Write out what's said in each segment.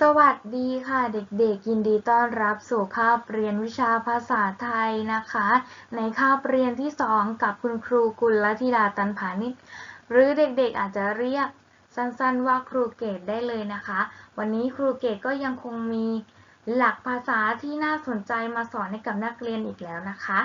สวัสดีค่ะเด็กๆยินดีต้อนรับสู่คาบเรียนวิชาภาษาไทยนะคะ ในคาบเรียนที่ 2 กับคุณครูกุลธิดาตันผานิชหรือเด็กๆอาจจะเรียกสั้นๆว่าครูเกตได้เลยนะคะ วันนี้ครูเกตก็ยังคงมีหลักภาษาที่น่าสนใจมาสอนให้กับนักเรียนอีกแล้วนะคะ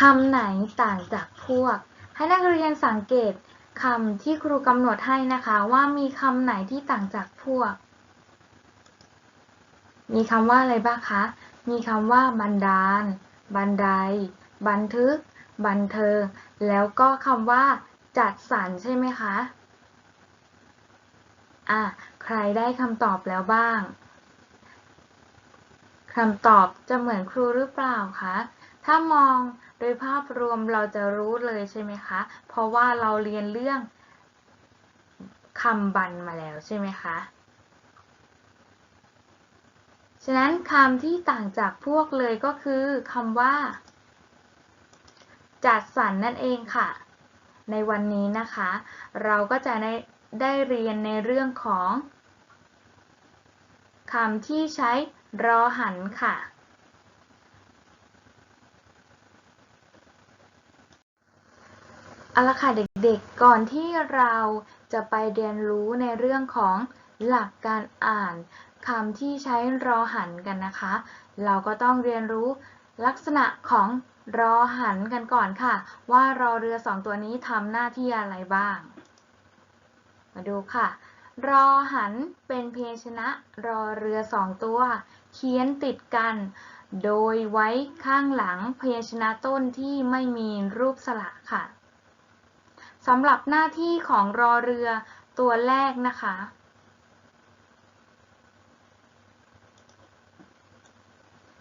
คำไหนต่างจากพวก ให้นักเรียนสังเกตคำที่ครูกำหนดให้นะคะ ว่ามีคำไหนที่ต่างจากพวก มีคำว่าอะไรบ้างคะ มีคำว่าบันดาล บันได บันทึก บันเทิง แล้วก็คำว่า จัดสรรใช่ไหมคะ อะ ใครได้คำตอบแล้วบ้างคำตอบจะเหมือนครูหรือเปล่าคะ ถ้ามอง โดยภาพรวมเราจะรู้เลยใช่ไหมคะ เพราะว่าเราเรียนเรื่องคำบันมาแล้วใช่ไหมคะ ฉะนั้นคำที่ต่างจากพวกเลยก็คือคำว่า จัดสรรนั่นเองค่ะ ในวันนี้นะคะ เราก็จะได้ได้เรียนในเรื่องของคำที่ใช้รอหันค่ะ เอาละค่ะเด็กๆ ก่อนที่เราจะไปเรียนรู้ในเรื่องของหลักการอ่านคำที่ใช้รอหันกันนะคะ เราก็ต้องเรียนรู้ลักษณะของรอหันกันก่อนค่ะ ว่ารอเรือสองตัวนี้ทำหน้าที่อะไรบ้าง มาดูค่ะ รอหันเป็นเพชนะ รอเรือสองตัว เขียนติดกัน โดยไว้ข้างหลังเพชนะต้นที่ไม่มีรูปสระค่ะ สำหรับหน้าที่ของรอเรือตัวแรกนะคะ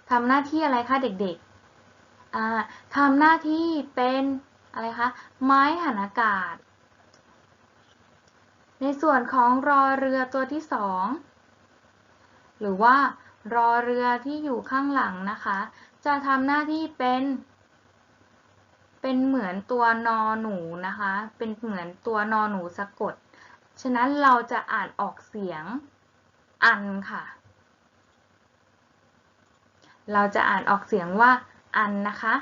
ทำหน้าที่อะไรคะเด็กๆทำหน้าที่เป็นอะไรคะ ไม้หันอากาศ ในส่วนของรอเรือตัวที่สองหรือว่ารอเรือที่อยู่ข้างหลังนะคะ จะทำหน้าที่เป็น เป็นเหมือนตัวนอหนูนะคะ เป็นเหมือนตัวนอหนูสะกด ฉะนั้นเราจะอ่านออกเสียงอันค่ะ เราจะอ่านออกเสียงว่าอันนะคะ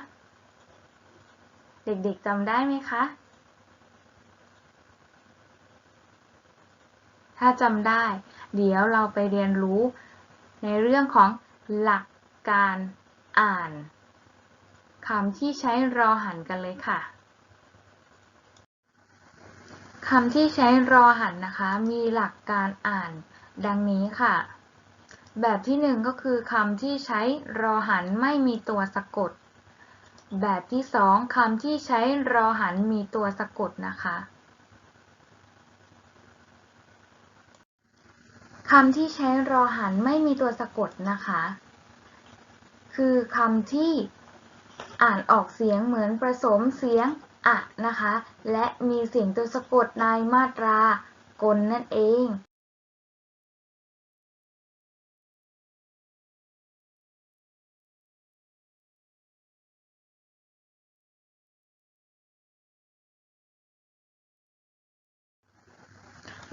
เด็กๆจำได้ไหมคะ ถ้าจำได้ เดี๋ยวเราไปเรียนรู้ในเรื่องของหลักการอ่าน คำที่ใช้รอหันกันเลยค่ะคำที่ใช้รอหันนะคะ มีหลักการอ่านดังนี้ค่ะ แบบที่หนึ่งก็คือคำที่ใช้รอหันไม่มีตัวสะกด แบบที่สองคำที่ใช้รอหันมีตัวสะกดนะคะคำที่ใช้รอหันไม่มีตัวสะกดนะคะ คือคำที่ อ่านออกเสียงเหมือนผสมเสียงอะนะคะ และมีเสียงตัวสะกดในมาตรากลนั่นเอง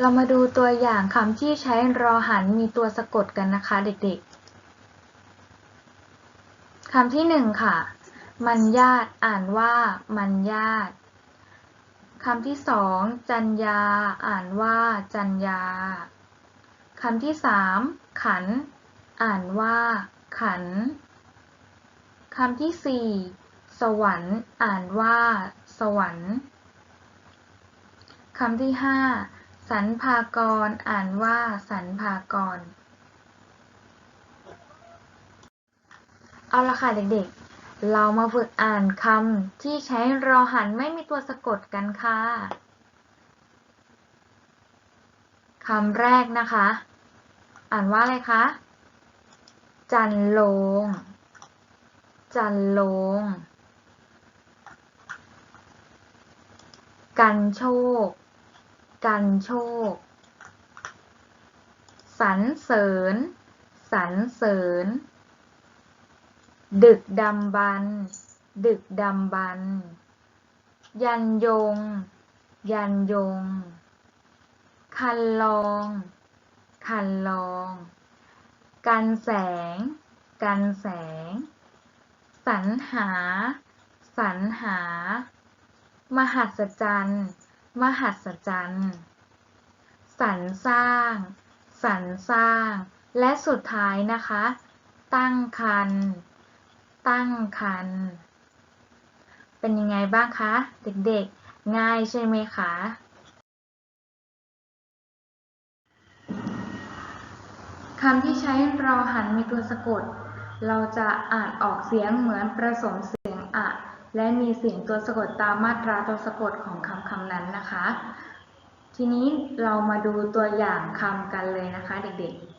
เรามาดูตัวอย่างคำที่ใช้รอหันมีตัวสะกดกันนะคะเด็กๆ คำที่หนึ่งค่ะ มันญาติอ่านว่า มันญาติคำที่สองจัญญา อ่านว่า จัญญาคำที่สามขัน อ่านว่า ขันคำที่สี่สวรรค์ อ่านว่า สวรรค์คำที่ห้าสรรพากร อ่านว่า สรรพากร เอาละค่ะเด็กๆ เรามาฝึกอ่านคำที่ใช้รอหันไม่มีตัวสะกดกันค่ะคำแรกนะคะ อ่านว่าอะไรคะ จันโลง จันโลง กันโชค กันโชค สรรเสริญ สรรเสริญ ดึกดำบรรดึกดำบรรยันยง ยันยง คันลอง คันลอง กันแสง กันแสง สรรหา สรรหา มหัศจรรย์ มหัศจรรย์ สรรสร้าง สรรสร้าง และสุดท้ายนะคะ ตั้งคัน ตั้งคันเป็นยังไงบ้างคะ เด็กๆ ง่ายใช่ไหมคะ คำที่ใช้รอหันมีตัวสะกด เราจะอ่านออกเสียงเหมือนประสมเสียงอะและมีเสียงตัวสะกดตามมาตราตัวสะกดของคำคำนั้นนะคะ ทีนี้เรามาดูตัวอย่างคำกันเลยนะคะ เด็กๆ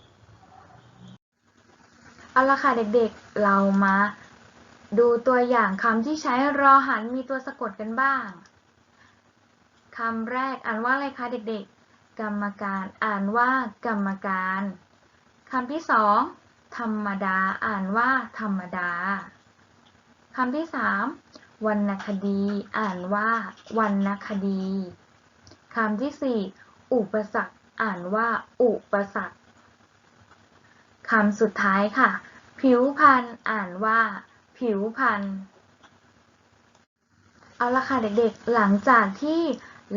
เอาละค่ะเด็กๆ เรามา ดูตัวอย่างคำที่ใช้รอหันมีตัวสะกดกันบ้าง คำแรกอ่านว่าอะไรคะเด็กๆ กรรมการอ่านว่ากรรมการคำที่สองธรรมดาอ่านว่าธรรมดาคำที่สามวรรณคดี อ่านว่าวรรณคดีคำที่สี่อุปสรรคอ่านว่า อุปสรรคคำสุดท้ายค่ะ ผิวพันธ์อ่านว่า ผิวพันธุ์เอาละค่ะเด็กๆ หลังจากที่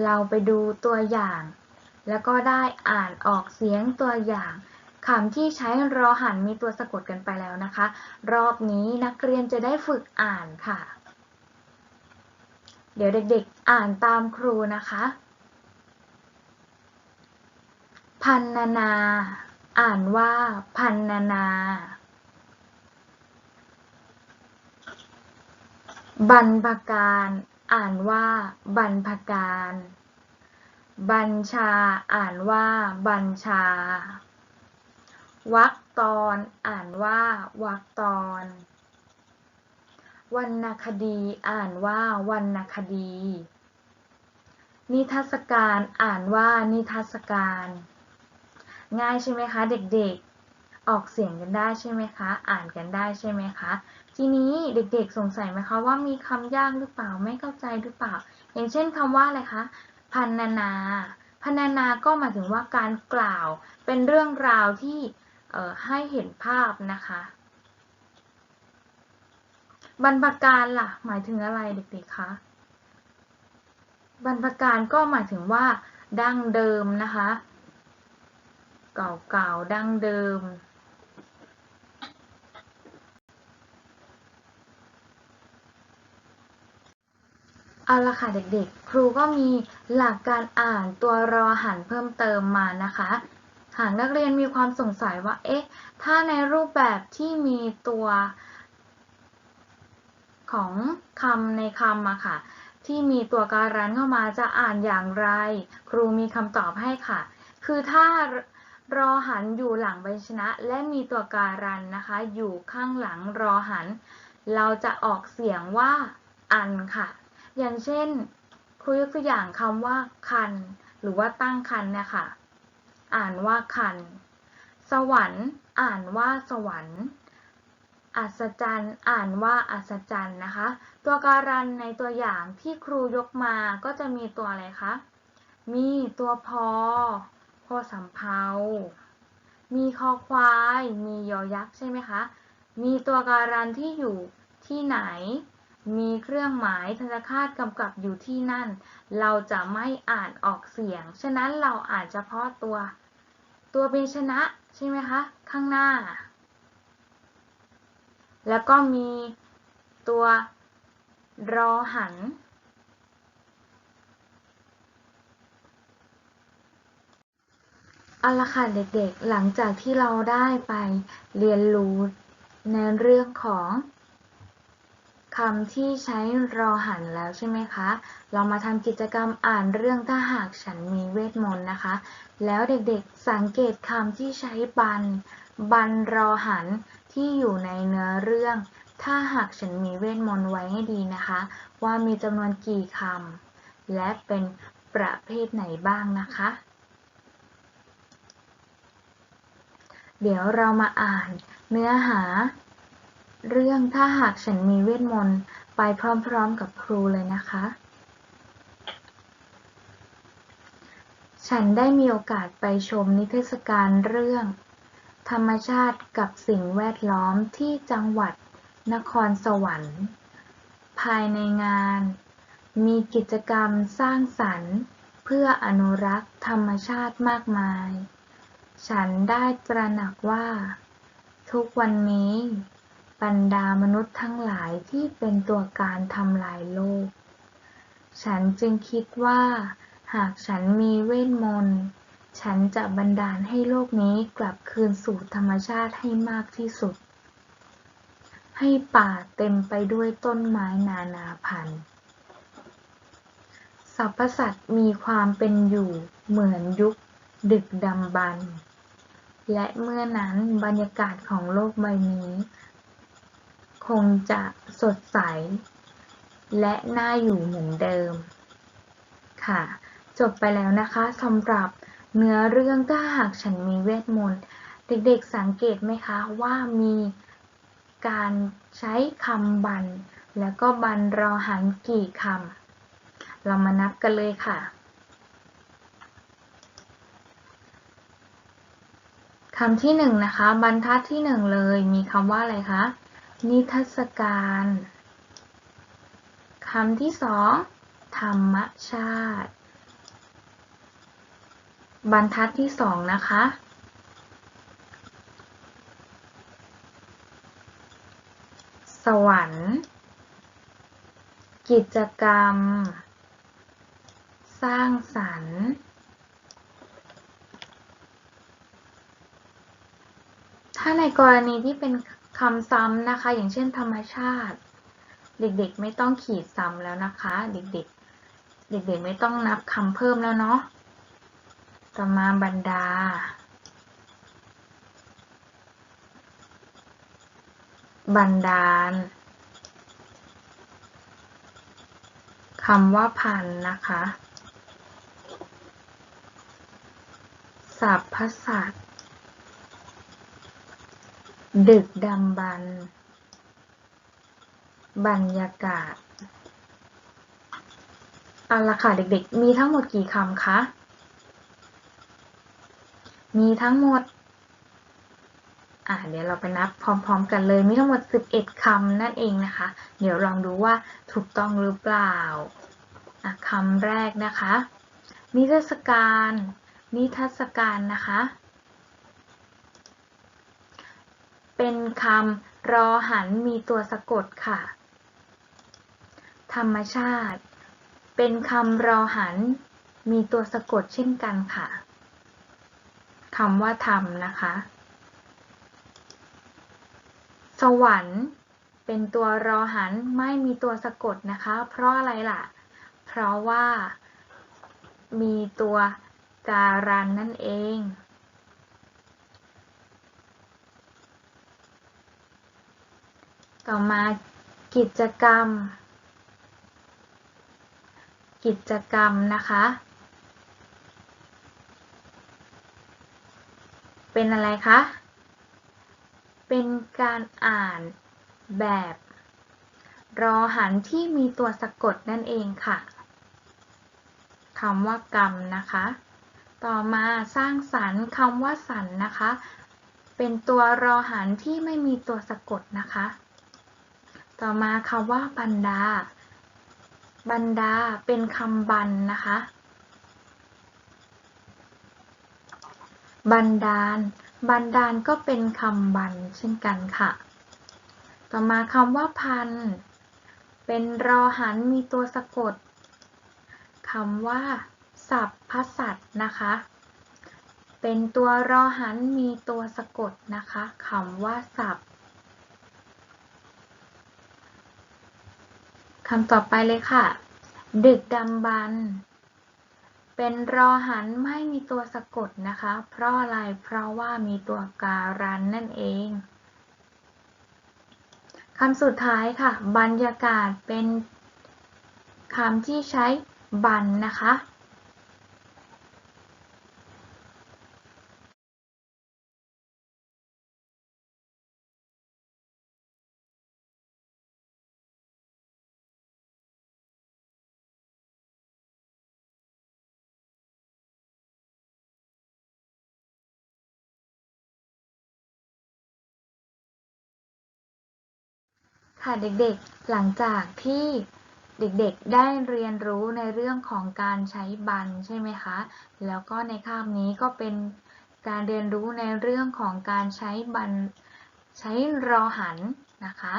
เราไปดูตัวอย่าง แล้วก็ได้อ่านออกเสียงตัวอย่างคำที่ใช้รอหันมีตัวสะกดกันไปแล้วนะคะ รอบนี้นักเรียนจะได้ฝึกอ่านค่ะ เดี๋ยวเด็กๆ อ่านตามครูนะคะ พันนานา อ่านว่าพันนานา บรรพการ อ่านว่า บรรพการ บัญชา อ่านว่า บัญชาวรรคตอน อ่านว่าวรรคตอนวรรณคดี อ่านว่าวรรณคดี นิทรรศการ อ่านว่า นิทรรศการ ง่ายใช่ไหมคะ เด็กๆ ออกเสียงกันได้ใช่ไหมคะ อ่านกันได้ใช่ไหมคะ ทีนี้เด็กๆสงสัยไหมคะว่ามีคำยากหรือเปล่าไม่เข้าใจหรือเปล่า อย่างเช่นคำว่าอะไรคะพันนานาพันนานาก็หมายถึงว่าการกล่าว เป็นเรื่องราวที่ให้เห็นภาพนะคะ บรรพการล่ะ หมายถึงอะไรเด็กๆคะบรรพการก็หมายถึงว่า ดั้งเดิมนะคะ เก่าๆดั้งเดิม เอาละค่ะเด็กๆ ครูก็มีหลักการอ่านตัวรอหันเพิ่มเติมมานะคะ หากนักเรียนมีความสงสัยว่า เอ๊ะ ถ้าในรูปแบบที่มีตัวของคำในคำอะค่ะ ที่มีตัวการันเข้ามาจะอ่านอย่างไร ครูมีคำตอบให้ค่ะ คือถ้ารอหันอยู่หลังใบชนะ และมีตัวการันนะคะ อยู่ข้างหลังรอหัน เราจะออกเสียงว่าอันค่ะ อย่างเช่นครูยกตัวอย่างคำว่าคัน หรือว่าตั้งคันเนี่ยค่ะอ่านว่าคัน สวรรค์ อ่านว่าสวรรค์อัศจรรย์ อ่านว่าอัศจรรย์นะคะ ตัวการันในตัวอย่างที่ครูยกมาก็จะมีตัวอะไรคะ มีตัวพอ พอสำเพามีคอควาย มียอยักษ์ใช่ไหมคะ มีตัวการันที่อยู่ที่ไหน มีเครื่องหมายธนคาตกำกับอยู่ที่นั่น เราจะไม่อ่านออกเสียง ฉะนั้นเราอ่านเฉพาะตัว ตัวเป็นชนะใช่ไหมคะ ข้างหน้า แล้วก็มีตัวรอหัน เอาละค่ะเด็กๆ หลังจากที่เราได้ไปเรียนรู้ในเรื่องของ คำที่ใช้รอหันแล้วใช่ไหมคะ เรามาทำกิจกรรมอ่านเรื่องถ้าหากฉันมีเวทมนต์นะคะ แล้วเด็กๆสังเกตคำที่ใช้บัน บันรอหันที่อยู่ในเนื้อเรื่อง ถ้าหากฉันมีเวทมนต์ไว้ให้ดีนะคะ ว่ามีจำนวนกี่คำและเป็นประเภทไหนบ้างนะคะ เดี๋ยวเรามาอ่านเนื้อหา เรื่องถ้าหากฉันมีเวทมนต์ ไปพร้อมๆกับครูเลยนะคะ ฉันได้มีโอกาสไปชมนิทรรศการเรื่อง ธรรมชาติกับสิ่งแวดล้อมที่จังหวัดนครสวรรค์ ภายในงาน มีกิจกรรมสร้างสรรค์ เพื่ออนุรักษ์ธรรมชาติมากมาย ฉันได้ตระหนักว่า ทุกวันนี้ บรรดามนุษย์ทั้งหลายที่เป็นตัวการทำลายโลก ฉันจึงคิดว่า หากฉันมีเวทมนต์ฉันจะบันดาลให้โลกนี้กลับคืนสู่ธรรมชาติให้มากที่สุด ให้ป่าเต็มไปด้วยต้นไม้นานาพันธุ์สรรพสัตว์มีความเป็นอยู่เหมือนยุคดึกดำบรรพ์และเมื่อนั้นบรรยากาศของโลกใบนี้ คงจะสดใส และน่าอยู่เหมือนเดิม ค่ะ จบไปแล้วนะคะสำหรับเนื้อเรื่องถ้าหากฉันมีเวทมนต์ เด็กๆสังเกตไหมคะว่ามีการใช้คำบัน แล้วก็บันรอหันกี่คำ เรามานับกันเลยค่ะ คำที่หนึ่งนะคะ บรรทัดที่หนึ่งเลยมีคำว่าอะไรคะ นิทรรศการคำที่สองธรรมชาติ บรรทัดที่สองนะคะ สวรรค์ กิจกรรม สร้างสรรค์ ถ้าในกรณีที่เป็นค คำซ้ำนะคะ อย่างเช่น ธรรมชาติ เด็กๆไม่ต้องขีดซ้ำแล้วนะคะ เด็กๆ เด็กๆไม่ต้องนับคำเพิ่มแล้วเนาะต่อมาบรรดาบันดาลคำว่าพันนะคะ สัพพสัตว ดึกดำบรรบรรยากาศเอาละค่ะเด็กๆ มีทั้งหมดกี่คำคะ มีทั้งหมด อ่าเดี๋ยวเราไปนับพร้อม ๆ กันเลย มีทั้งหมด 11คำนั่นเองนะคะ เดี๋ยวลองดูว่าถูกต้องหรือเปล่าคำแรกนะคะ นิทรรศการ นิทรรศการนะคะ เป็นคำรอหันมีตัวสะกดค่ะ ธรรมชาติ เป็นคำรอหัน มีตัวสะกดเช่นกันค่ะคำว่าธรรมนะคะ สวรรค์ เป็นตัวรอหันไม่มีตัวสะกดนะคะ เพราะอะไรล่ะ เพราะว่ามีตัวการันนั่นเอง ต่อมากิจกรรม กิจกรรมนะคะ เป็นอะไรคะ เป็นการอ่านแบบรอหันที่มีตัวสะกดนั่นเองค่ะคำว่ากรรมนะคะ ต่อมาสร้างสรรค์คำว่าสรรนะคะ เป็นตัวรอหันที่ไม่มีตัวสะกดนะคะ ต่อมาคำว่าบรรดา บรรดาเป็นคำบันนะคะบันดาลบันดาลก็เป็นคำบันเช่นกันค่ะ ต่อมาคำว่าพัน เป็นรอหันมีตัวสะกดคำว่าสับพสัตนะคะ เป็นตัวรอหันมีตัวสะกดนะคะคำว่าสับ คำต่อไปเลยค่ะ ดึกดำบรรพ์เป็นรอหันไม่มีตัวสะกดนะคะ เพราะอะไร เพราะว่ามีตัวการันนั่นเองคำสุดท้ายค่ะ บรรยากาศเป็นคำที่ใช้บันนะคะ ค่ะเด็กๆ หลังจากที่เด็กๆ ได้เรียนรู้ในเรื่องของการใช้บันใช่ไหมคะ แล้วก็ในคาบนี้ก็เป็นการเรียนรู้ในเรื่องของการใช้บันใช้รอหันนะคะ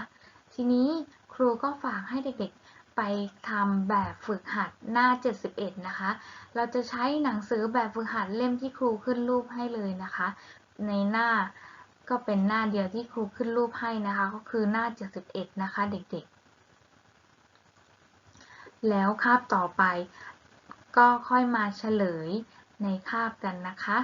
ทีนี้ครูก็ฝากให้เด็กๆ ไปทำแบบฝึกหัดหน้า 71 นะคะ เราจะใช้หนังสือแบบฝึกหัดเล่มที่ครูขึ้นรูปให้เลยนะคะ ในหน้า ก็เป็นหน้าเดียวที่ครูขึ้นรูปให้นะคะ ก็คือหน้า 71 นะคะ เด็กๆ แล้วคาบต่อไปก็ค่อยมาเฉลยในคาบกันนะคะ